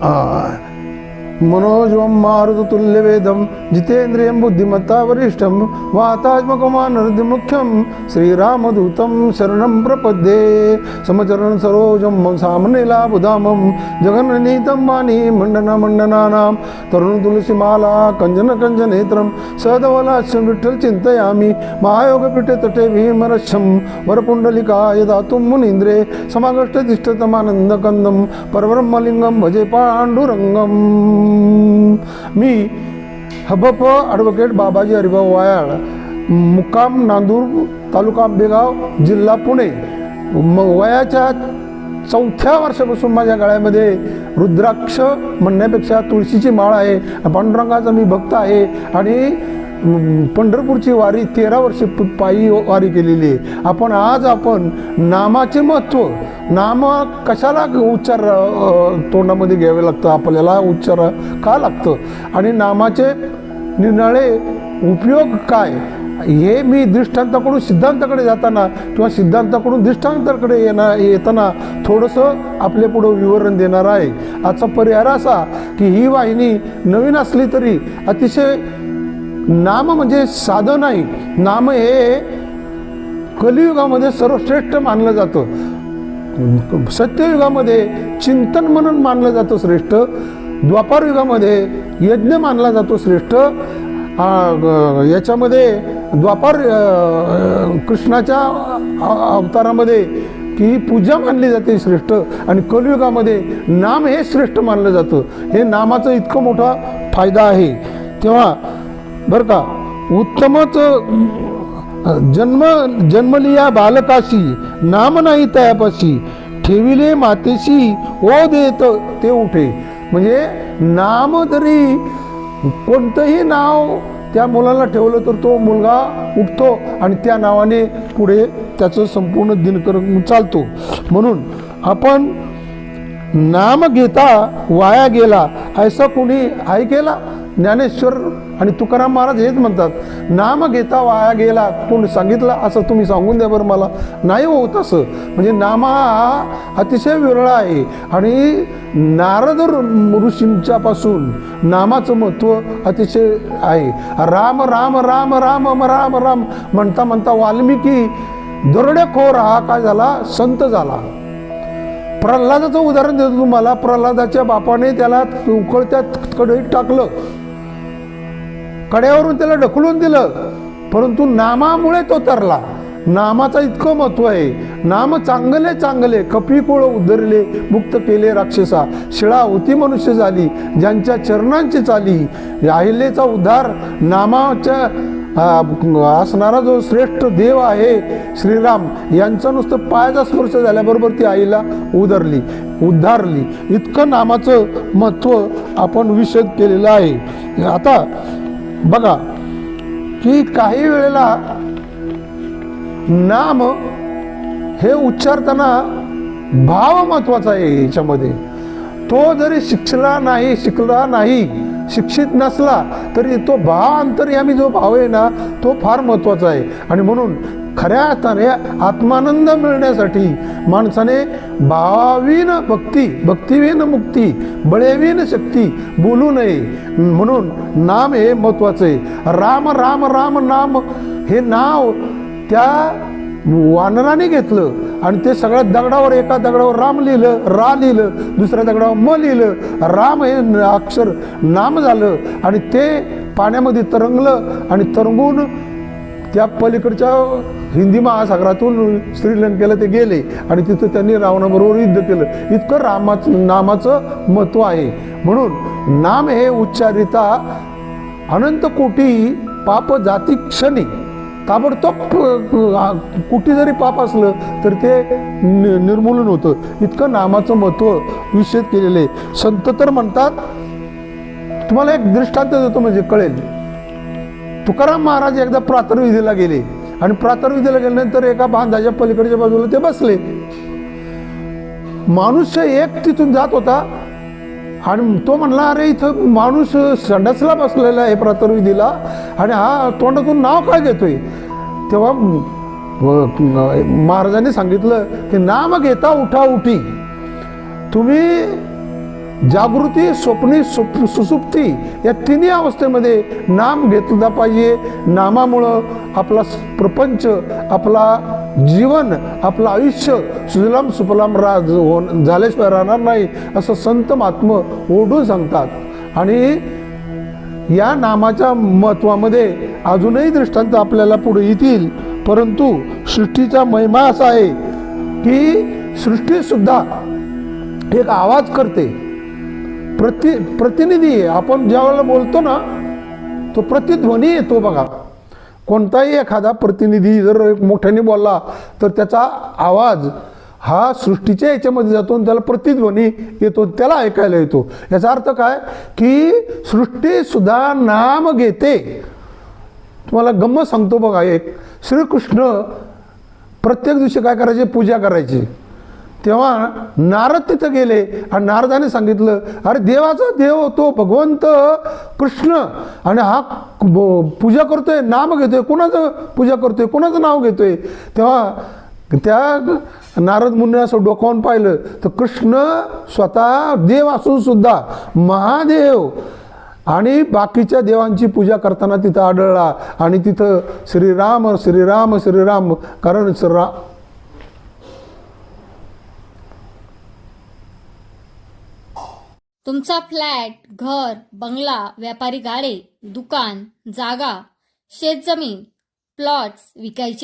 uh, मनोजवं मारुततुल्यवेदं जितेन्द्रियं बुद्धिमत्ता वरिष्ठं वातात्मकमानर्दिमुख्यं श्रीरामदूतं शरणं प्रपद्ये। समचरण सरोजं मम जगन्नीतं वाणी मण्डनमण्डनानां तरुणतुलसीमाला कञ्जनकञ्जनेत्रं सदवलास्यं विठ्ठल चिन्तयामि महायोगपीठतटे भीमरक्षं वरपुण्डलिकाय दातुं मुनीन्द्रे समागष्टतिष्ठतमानन्दकन्दं परब्रह्मलिङ्गं भजे पाण्डुरङ्गम्। मी हबप ॲडव्होकेट बाबाजी हरिभाऊ वायाळ मुक्काम नांदूर तालुका आंबेगाव जिल्हा पुणे. मग वयाच्या चौथ्या वर्षापासून माझ्या गळ्यामध्ये रुद्राक्ष म्हणण्यापेक्षा तुळशीची माळ आहे पांडुरंगाचा मी भक्त आहे आणि पंढरपूरची वारी तेरा वर्ष पायी हो- वारी केलेली आहे. आपण आज आपण नामाचे महत्त्व नाम कशाला उच्चार तोंडामध्ये घ्यावे लागतं? आपल्याला उच्चार का लागतं? आणि नामाचे निराळे उपयोग काय? हे मी दृष्टांताकडून सिद्धांताकडे जाताना किंवा सिद्धांताकडून दृष्टांताकडे येणार येताना थोडंसं आपल्या पुढं विवरण देणार आहे. आजचा परिहार असा की ही वाहिनी नवीन असली तरी अतिशय नाम म्हणजे साधं नाही. नाम हे कलियुगामध्ये सर्वश्रेष्ठ मानलं जातं. सत्ययुगामध्ये चिंतन म्हणून मानलं जातं श्रेष्ठ. द्वापारयुगामध्ये यज्ञ मानला जातो श्रेष्ठ. याच्यामध्ये द्वापार कृष्णाच्या अवतारामध्ये की पूजा मानली जाते श्रेष्ठ आणि कलियुगामध्ये नाम हे श्रेष्ठ मानलं जातं. हे नामाचं इतकं मोठा फायदा आहे. तेव्हा बरं का? उत्तमच जन्म जन्मलिया बालकाशी नाम नाही तयापाशी. ठेविले मातेशी ओ देत ते उठे. म्हणजे नाम जरी कोणतंही नाव त्या मुलाला ठेवलं तर तो मुलगा उठतो आणि त्या नावाने पुढे त्याचं संपूर्ण दिनक्रम चालतो. म्हणून आपण नाम घेता वाया गेला ऐसा कोणी ऐकेला ज्ञानेश्वर आणि तुकाराम महाराज हेच म्हणतात नाम घेता वाया गेला कोण सांगितलं असं तुम्ही सांगून द्या बरं मला. नाही होत असं म्हणजे नाम हा अतिशय विरळा आहे. आणि नारद ऋषींच्यापासून नामाचं महत्त्व अतिशय आहे. राम राम राम राम राम राम म्हणता म्हणता वाल्मिकी दरोडेखोर हा काय झाला? संत झाला. प्रल्हादाचं उदाहरण देतो तुम्हाला. प्रल्हादाच्या बापाने त्याला उकळत्या कढईत टाकलं. कड्यावरून त्याला ढकलून दिलं. परंतु नामामुळे तो तरला. नामाचं इतकं महत्त्व आहे. नाम चांगले चांगले कपी कुळ उद्धरले मुक्त केले राक्षसा. शिळा होती मनुष्य झाली ज्यांच्या चरणांची चाली. अहिलेचा उद्धार नामाच्या असणारा जो श्रेष्ठ देव आहे श्रीराम यांचा नुसतं पायाचा स्पर्श झाल्याबरोबर ती आईला उधरली उद्धारली. इतकं नामाचं महत्त्व आपण विषद केलेलं आहे. आता बघा की काही वेळेला नाम हे उच्चारताना भाव महत्त्वाचा आहे याच्यामध्ये. तो जरी शिक्षला नाही शिकला नाही शिक्षित नसला तरी तो भाव अंतर्यामी जो भाव आहे ना तो फार महत्त्वाचा आहे. आणि म्हणून खऱ्या अर्थाने आत्मानंद मिळण्यासाठी माणसाने भावावीन भक्ती भक्तिवीन मुक्ती बळेवीन शक्ती बोलू नये. म्हणून नाम हे महत्वाचं आहे राम राम राम नाम हे नाव त्या वानराने घेतलं आणि ते सगळ्या दगडावर एका दगडावर राम लिहिलं रा लिहिलं दुसऱ्या दगडावर म लिहिलं. राम हे अक्षर नाम झालं आणि ते पाण्यामध्ये तरंगलं आणि तरंगून त्या पलीकडच्या हिंदी महासागरातून श्रीलंकेला ते गेले आणि तिथं त्यांनी रावणाबरोबर युद्ध केलं. इतकं रामाचं नामाचं महत्त्व आहे. म्हणून नाम हे उच्चारिता अनंत कोटी पाप जाती क्षणी. ताबडतोब कुठे जरी पाप असलं तर ते नि- निर्मूलन होतं. इतकं नामाचं महत्त्व विषद केलेलं आहे. संत तर म्हणतात तुम्हाला एक दृष्टांत देतो म्हणजे कळेल. तुकाराम महाराज एकदा प्रातर्विधीला गेले आणि प्रातर्विधीला गेल्यानंतर एका बांधाच्या पलीकडच्या बाजूला ते बसले. माणूस एक तिथून जात होता आणि तो म्हणला अरे इथं माणूस संडासला बसलेला आहे प्रातर्विधीला आणि हा तोंडातून नाव काय घेतोय? तेव्हा महाराजांनी सांगितलं की नाम घेता उठा उठी. तुम्ही जागृती स्वप्नी सुसुप्ती या तिन्ही अवस्थेमध्ये नाम घेतला पाहिजे. नामामुळं आपला स- प्रपंच आपला जीवन आपलं आयुष्य सुजलाम सुफलाम राज हो झाल्याशिवाय राहणार नाही असं संत महात्म ओढून सांगतात. आणि या नामाच्या महत्वामध्ये अजूनही दृष्टांत आपल्याला पुढे येतील. परंतु सृष्टीचा महिमा असा आहे की सृष्टीसुद्धा एक आवाज करते. प्रति प्रतिनिधी आपण ज्या वेळेला बोलतो ना तो प्रतिध्वनी येतो बघा. कोणताही एखादा प्रतिनिधी जर मोठ्याने बोलला तर त्याचा आवाज हा सृष्टीच्या याच्यामध्ये जातो आणि त्याला प्रतिध्वनी येतो त्याला ऐकायला येतो. याचा अर्थ काय? की सृष्टीसुद्धा नाम घेते. तुम्हाला गम्मत सांगतो बघा एक. श्रीकृष्ण प्रत्येक दिवशी काय करायचे? पूजा करायची. तेव्हा नारद तिथं गेले आणि नारदाने सांगितलं अरे देवाचा देव तो भगवंत कृष्ण आणि हा पूजा करतोय नाम घेतोय कोणाचं पूजा करतोय कुणाचं नाव घेतोय? तेव्हा त्या नारद मुनी असं डोकावून पाहिलं तर कृष्ण स्वतः देव असून सुद्धा महादेव आणि बाकीच्या देवांची पूजा करताना तिथं आढळला आणि तिथं श्रीराम श्रीराम श्रीराम कारण श्रीरा तुमचा फ्लॅट घर बंगला व्यापारी गाडे दुकान जागा शेतजमीन प्लॉट्स विकायचे